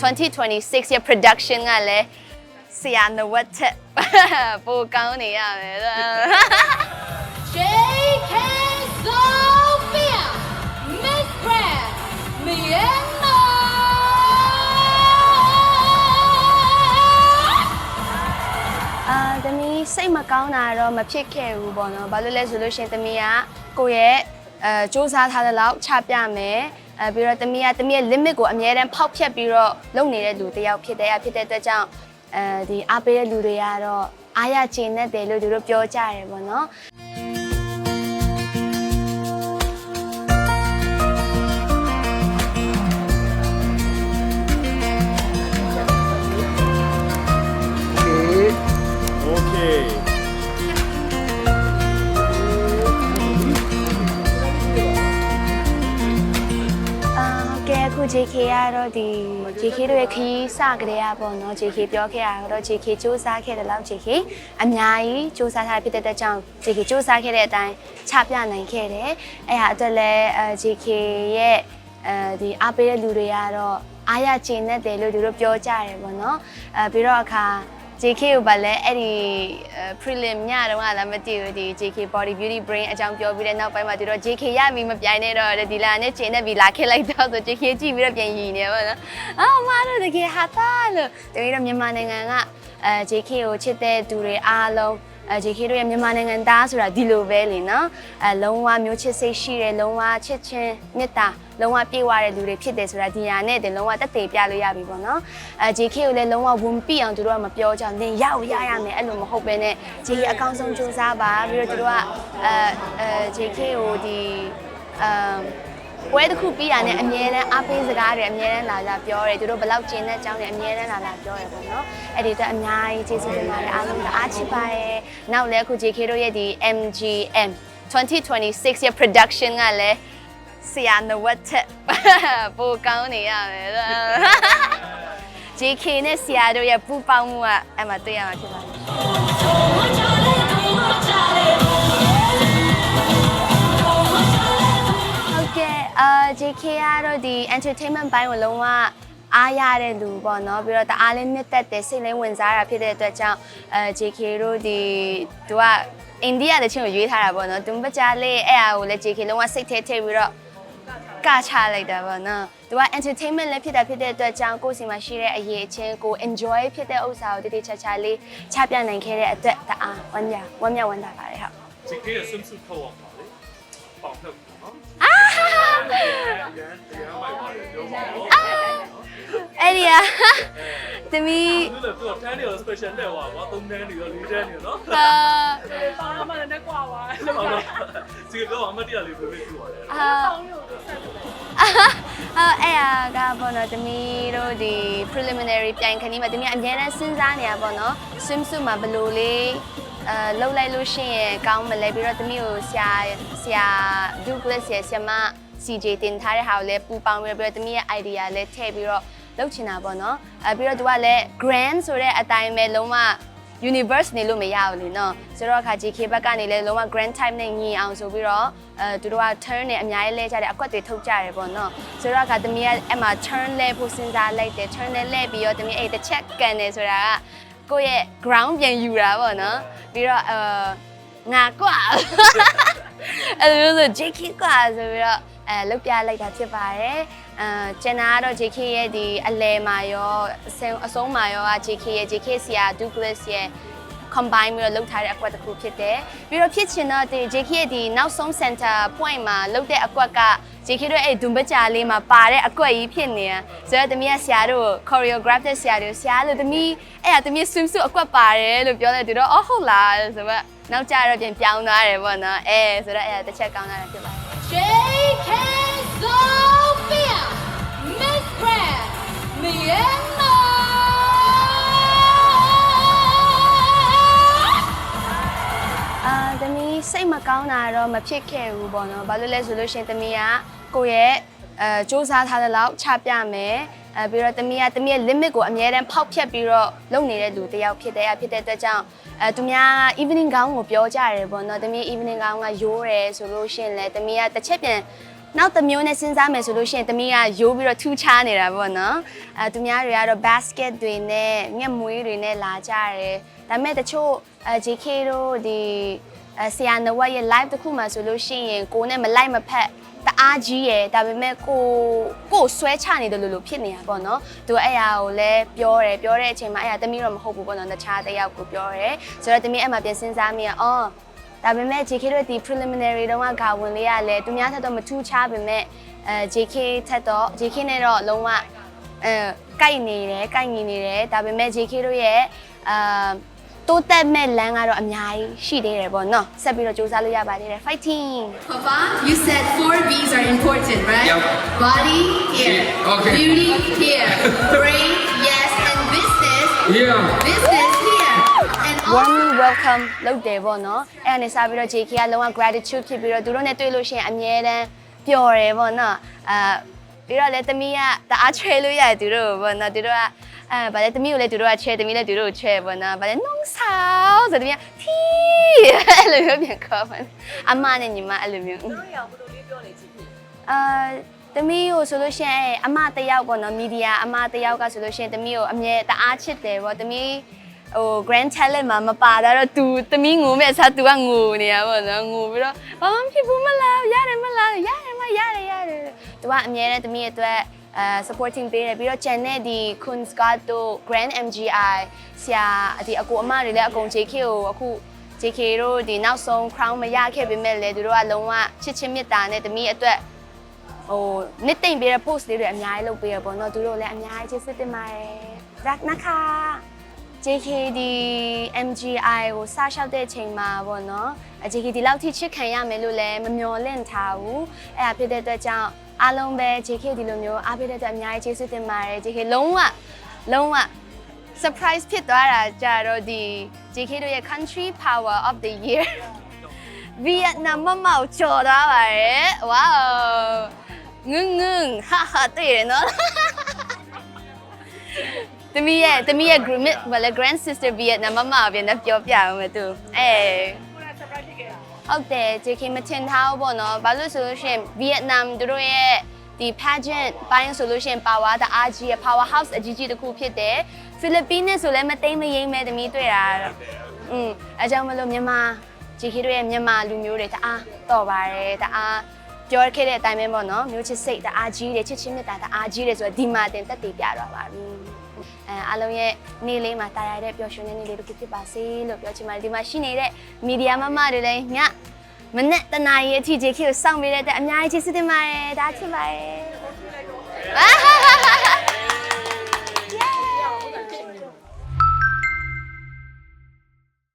2026ရဲ့ production ကလည်းဆရာနဝတ်ထက်ပိုကောင်းနေရမယ်လို့ JK Sophia Miss Grand Myanmar အာသမီးစိတ်မကောင်းတာတော့မဖြစ်ခဲ့ဘူးပေါ့နော်။ဘာလို့လဲဆိုလို့ရှရင်သမီးကကိုယ့်ရဲ့အဲစူးစမ်းထားတဲ့လောက်ချပြမယ်။ အဲပြီးတော့သမီးကသမီးရဲ့ limit ကိုအမြဲတမ်းဖောက်ဖျက်ပြီးတော့လုပ်နေတဲ့လူတစ်ယောက်ဖြစ်တယ်။ဖြစ်တဲ့အတွက်ကြောင့်အဲဒီအားပေးတဲ့လူတွေကတော့အားရချင်နဲ့တယ်လို့သူတို့ပြောကြတယ်ပေါ့နော်။ JK ကတော့ဒီ JK တို့ရဲ့ခရီးစကြတဲ့อ่ะပေါ့နော် JK ပြောခဲ့တာတော့ JK စူးစမ်းခဲ့တယ်လို့ JK အများကြီးစူးစမ်းထားဖြစ်တဲ့အတွက်ကြောင့် JK စူးစမ်းခဲ့တဲ့အတိုင်းချပြနိုင်ခဲ့တယ်အဲ့ဟာအတွက်လည်းအဲ JK ရဲ့အဲဒီအားပေးတဲ့လူတွေကတော့အားရချင်တဲ့တယ်လို့သူတို့ပြောကြတယ်ပေါ့နော်အဲပြီးတော့အခါ JK ကိုပါလဲအဲ့ဒီအဲ prelim ညတုန်းကလည်းမသိဘူးဒီ JK body beauty brain အကြောင်းပြောပြီးတဲ့နောက်ပိုင်းမှာသူတို့ JK ရပြီမပြိုင်နဲ့တော့ဒီလာနဲ့ချိန်နဲ့ပြီးလာခဲ့လိုက်တော့ဆို JK ကြည့်ပြီးတော့ပြန်ရည်နေပါတော့အော်မတို့တကယ်ဟာတာလို့တကယ်တော့မြန်မာနိုင်ငံကအဲ JK ကိုချစ်တဲ့သူတွေအားလုံး အဲ JK တို့ရဲ့မြန်မာနိုင်ငံသားဆိုတာဒီလိုပဲလေနော်အဲလုံးဝမျိုးချစ်စိတ်ရှိတယ်လုံးဝချစ်ချင်းမေတ္တာလုံးဝပြေဝတဲ့လူတွေဖြစ်တယ်ဆိုတာဒီညာနဲ့တင်လုံးဝတက်တည်ပြလို့ရပြီပေါ့နော်အဲ JK ကိုလည်းလုံးဝဝန်ပြအောင်သူတို့ကမပြောကြဘူးနင်ရောက်ရရမယ်အဲ့လိုမဟုတ်ပဲနဲ့ JK အကောင်းဆုံးစူးစမ်းပါပြီးတော့သူတို့ကအဲအဲ JK ကိုဒီအမ် ပွဲတစ်ခုပြီးရတဲ့အမြဲတမ်းအားပေးစကားတွေအမြဲတမ်းလာလာပြောတယ်သူတို့ဘယ်လောက်ကျင်းတဲ့အကြောင်းတွေအမြဲတမ်းလာလာပြောရပေါ့နော်အဲ့ဒီတော့အများကြီးကျေးဇူးတင်ပါတယ်အားလုံးကအားချစ်ပါရဲ့နောက်လည်းအခု JK တို့ရဲ့ဒီ MGM 2026ရဲ့ production ကလည်းဆရာနဝတ်ထက်ပိုကောင်းနေရမယ်လို့ JK နဲ့ဆရာတို့ရဲ့ပူးပေါင်းမှုကအဲ့မှာတွေ့ရမှာဖြစ်ပါတယ် အာ JK ကတော့ဒီ entertainment ဘိုင်းကိုလုံးဝအားရတဲ့လူပေါ့နော်ပြီးတော့တအားလေးနှစ်သက်တယ်စိတ်လေးဝင်စားတာဖြစ်တဲ့အတွက်ကြောင့်အဲ JK တို့ဒီသူကအိန္ဒိယတချင်းကိုရွေးထားတာပေါ့နော်သူမကြလေးအဲ့အားကိုလည်း JK လုံးဝစိတ်ထဲထည့်ပြီးတော့ကချလိုက်တာပေါ့နော်။သူက entertainment လည်းဖြစ်တာဖြစ်တဲ့အတွက်ကြောင့်ကိုယ်စီမှာရှိတဲ့အရေးအချင်းကို enjoy ဖြစ်တဲ့ဥစ္စာကိုတတိချာချာလေးချပြနိုင်ခဲ့တဲ့အတွက်တအားဝမ်းမြောက်ဝမ်းမြောက်ဝမ်းသာပါတယ်ဟုတ်ဒီကေဆွမ်ဆွတ်ထုတ်အောင်ပါလေပေါင်ထုတ် အဲ့ဒီอ่ะသမီးသူလည်းသူကတန်းနေရော special နဲ့ဟွာကွာ3တန်းနေရော4တန်းနေရောနော်အာပေါင်းမှလည်းနဲ့ကွာပါဟုတ်ပါစီကတော့အမတရားလေးပဲပဲပြောရတယ်အာပေါင်းလို့ဆက်တယ်အာအဲ့ဟာကပေါ့နော်သမီးတို့ဒီ preliminary ပြိုင်ခဏီးမှာသမီးအများနဲ့စဉ်းစားနေရပေါ့နော် swimsuit မှာဘယ်လိုလေးအဲလှုပ်လိုက်လို့ရှိရင်ကောင်းမလဲပြီးတော့သမီးကိုဆရာဆရာ Douglas ရဲ့ဆရာမ CJ တင်ထားတဲ့ဟာကိုလည်းပူပေါင်းပြီးတော့သမီးရဲ့ idea လည်းထည့်ပြီးတော့လုပ်ချင်တာပေါ့နော်အဲပြီးတော့သူကလည်း grand ဆိုတဲ့အတိုင်းပဲလုံးဝ universe နေလို့မရဘူးလေနော်ဆိုတော့အခါ GK ဘက်ကနေလည်းလုံးဝ grand type နဲ့ညီအောင်ဆိုပြီးတော့အဲသူတို့က turn နဲ့အများကြီးလဲကြတယ်အကွက်တွေထုတ်ကြတယ်ပေါ့နော်ဆိုတော့အခါသမီးကအဲ့မှာ turn လဲဖို့စဉ်းစားလိုက်တယ် turn နဲ့လဲပြီးတော့သမီးအဲ့တစ်ချက်ကန်တယ်ဆိုတာကကိုယ့်ရဲ့ ground ပြန်ယူတာပေါ့နော်ပြီးတော့အဲငါကွာအဲ့လိုမျိုးဆို JK ကွာဆိုပြီးတော့ အဲလုတ်ပြလိုက်တာဖြစ်ပါတယ်အဲကျန်တာကတော့ JK ရဲ့ဒီအလဲမှာရောအစအဆုံးမှာရောက JK ရဲ့ JK ဆရာ Douglas ရဲ့ combine ပြီးတော့လုပ်ထားတဲ့အကွက်တစ်ခုဖြစ်တယ်ပြီးတော့ဖြစ်ချင်တော့ဒီ JK ရဲ့ဒီနောက်ဆုံး center point မှာလုပ်တဲ့အကွက်က JK တို့အဲ့ဒွန်ပကြာလေးမှာပါတဲ့အကွက်ကြီးဖြစ်နေတာဆိုတော့သမီးကဆရာတို့ choreograph တဲ့ဆရာတို့ဆရာလို့သမီးအဲ့ဒါသမီး swimsuit အကွက်ပါတယ်လို့ပြောတယ်သူတို့အော်ဟုတ်လားဆိုတော့နောက်ကြတော့ပြန်ပြောင်းသွားတယ်ပေါ့နော်အဲဆိုတော့အဲ့ဒါတစ်ချက်ကောင်းတာလည်းဖြစ်ပါတယ် JK Sophia Miss Grand Myanmar အာသမီးစိတ်မကောင်းတာတော့မဖြစ်ခဲ့ဘူးပေါ့နော်ဘာလို့လဲဆိုလို့ရှရင်သမီးကကိုယ့်ရဲ့အဲစူးစမ်းထားတဲ့လောက်ချပြမယ် အဲပြီးတော့သမီးကသမီးရဲ့ limit ကိုအမြဲတမ်းဖောက်ဖျက်ပြီးတော့လုပ်နေတဲ့လူတစ်ယောက်ဖြစ်တယ်အဖြစ်တဲ့အတွက်ကြောင့်အဲသူများ evening gown ကိုပြောကြတယ်ပေါ့နော်သမီး evening gown ကရိုးတယ်ဆိုလို့ရှရင်လေသမီးကတစ်ချက်ပြန်နောက်တစ်မျိုးနဲ့စဉ်းစားမယ်ဆိုလို့ရှိရင်သမီးကရိုးပြီးတော့ထူးခြားနေတာပေါ့နော်အဲသူများတွေကတော့ basket တွေနဲ့ငှက်မွေးတွေနဲ့လာကြတယ်ဒါပေမဲ့တချို့အဲ JK တို့ဒီအဲဆရာနဝက်ရဲ့ live တစ်ခုမှဆိုလို့ရှိရင်ကိုနဲ့မလိုက်မဖက် တအားကြီးရယ်ဒါပေမဲ့ကိုကိုဆွဲချနေတယ်လို့လို့ဖြစ်နေတာပေါ့နော်သူအဲ့အရာကိုလည်းပြောတယ်ပြောတဲ့အချိန်မှာအဲ့အရာသမီးတော့မဟုတ်ဘူးပေါ့နော်တခြားတစ်ယောက်ကိုပြောတယ်ဆိုတော့သမီးအဲ့မှာပြန်စဉ်းစားမိရအော်ဒါပေမဲ့ JK တို့ဒီ preliminary တုန်းကဂါဝင်လေးရလဲသူများထက်တော့မထူးခြားပေမဲ့အဲ JK ထက်တော့ JK နဲ့တော့လုံးဝအဲကိုက်နေတယ်ကိုက်ညီနေတယ်ဒါပေမဲ့ JK တို့ရဲ့အာ တိုးတက်မဲ့လမ်းကတော့အများကြီးရှိသေးတယ်ပေါ့နော်ဆက်ပြီးတော့စူးစမ်းလို့ရပါသေးတယ် fighting Papa, you said four B's are important, right? Yep. Body, here. Okay. Beauty, here. Brain, yes. And business, Yeah. business, here. And all warmly welcome လုပ်တယ်ပေါ့နော်အဲ့ဒါနဲ့စပြီးတော့ JK ကလုံးဝ gratitude ဖြစ်ပြီးတော့သူတို့နဲ့တွေ့လို့ရှိရင်အမြဲတမ်းပျော်တယ်ပေါ့နော်အာ ပြီးတော့လည်းသမီးကတအားချွဲလို့ရတယ်သူတို့ကိုပေါ့နော်သူတို့ကအဲဗာလေသမီးကိုလည်းသူတို့ကချဲသမီးလည်းသူတို့ကိုချဲပေါ့နော်ဗာလေနှုံးဆောဆိုသမီးကထီးအဲ့လိုမျိုးပြန်ခေါ်ပါအမနဲ့ညီမအဲ့လိုမျိုးတို့ရောဘယ်လိုလေးပြောနေချင်ပြီအာသမီးကိုဆိုလို့ရှိရင်အမတစ်ယောက်ပေါ့နော်မီဒီယာအမတစ်ယောက်ကဆိုလို့ရှိရင်သမီးကိုအမြဲတအားချစ်တယ်ပေါ့သမီးဟို grand talent မှာမပါတာတော့ तू သမီးငိုမဲ့အစား तू ကငိုနေတာပေါ့နော်ငိုပြီးတော့ဘာမှမဖြစ်ဘူးမလားရတယ်မလားရတယ်မ ရတယ်ရတယ် तू ကအမြဲတမ်းသမီးရဲ့အတွက်အဲ supporting ပေးတယ်ပြီးတော့ channel ဒီ Kun Scott တို့ Grand MGI ဆရာဒီအကိုအမတွေလည်းအကုန် JK ကိုအခု JK တို့ဒီနောက်ဆုံး crown မရခဲ့ပေမဲ့လည်းသူတို့ကလုံးဝချစ်ချင်းမေတ္တာနဲ့သမီးအတွက်ဟိုနှစ်သိမ့်ပေးတဲ့ post လေးတွေအများကြီးလုပ်ပေးရပေါ့နော်သူတို့လည်းအများကြီးချစ်စစ်တင်ပါတယ်ရက်နခါ JKD MGI ကိုစလျှောက်တဲ့အချိန်မှာပေါ့နော်အ JKD လောက်ထိချစ်ခံရမယ်လို့လည်းမမျှော်လင့်ထားဘူးအဲ့ဒါဖြစ်တဲ့အတွက်ကြောင့်အားလုံးပဲ JKD လိုမျိုးအားပေးတဲ့အတွက်အများကြီးချစ်စစ်တင်ပါတယ် JK လုံးဝလုံးဝ surprise ဖြစ်သွားတာကြတော့ဒီ JK တို့ရဲ့ country power of the year ဗီယက်နမ်မမောက်ချော်သွားပါတယ်ဝေါငငငဟာဟာတွေ့ရနော် တမီးရဲ့တမီးရဲ့ group ဘာလဲ grand sister ဗီယက်နမ်မမောက်ပြန်တော့ပြောပြအောင်မယ်သူအဲကိုယ်က surprise ဖြစ်ခဲ့တာဟုတ်တယ် JK မထင်ထားဘူးပေါ့နော်ဘာလို့ဆိုလို့ရှိရင်ဗီယက်နမ်တို့ရဲ့ဒီ pageant ပိုင်းဆိုလို့ရှိရင် power တအားကြီးရဲ့ power house အကြီးကြီးတစ်ခုဖြစ်တယ်ဖိလစ်ပင်းနဲ့ဆိုလည်းမသိမ့်မယိမ့်မဲ့တမီးတွေ့တာတော့อืมအဲကြောင့်မလို့မြန်မာ JK တို့ရဲ့မြန်မာလူမျိုးတွေတအားတော့ပါတယ်တအားပြောခဲ့တဲ့အတိုင်းပဲပေါ့နော်မျိုးချစ်စိတ်တအားကြီးတယ်ချစ်ချင်းမြတ်တာတအားကြီးတယ်ဆိုတော့ဒီမှာတင်တက်တည်ပြတော့ပါပြီ အဲအားလုံးရဲ့နေ့လေးမှာတာယာတဲ့ပျော်ရွှင်တဲ့နေ့လေးတစ်ခုဖြစ်ပါစေလို့ပြောချင်ပါတယ်ဒီမှာရှိနေတဲ့မီဒီယာမမတွေလည်းညမနဲ့တနာရီအထိ JK ကိုစောင့်ပေးတဲ့အတွက်အများကြီးကျေးဇူးတင်ပါတယ်ဒါချစ်ပါတယ်အာ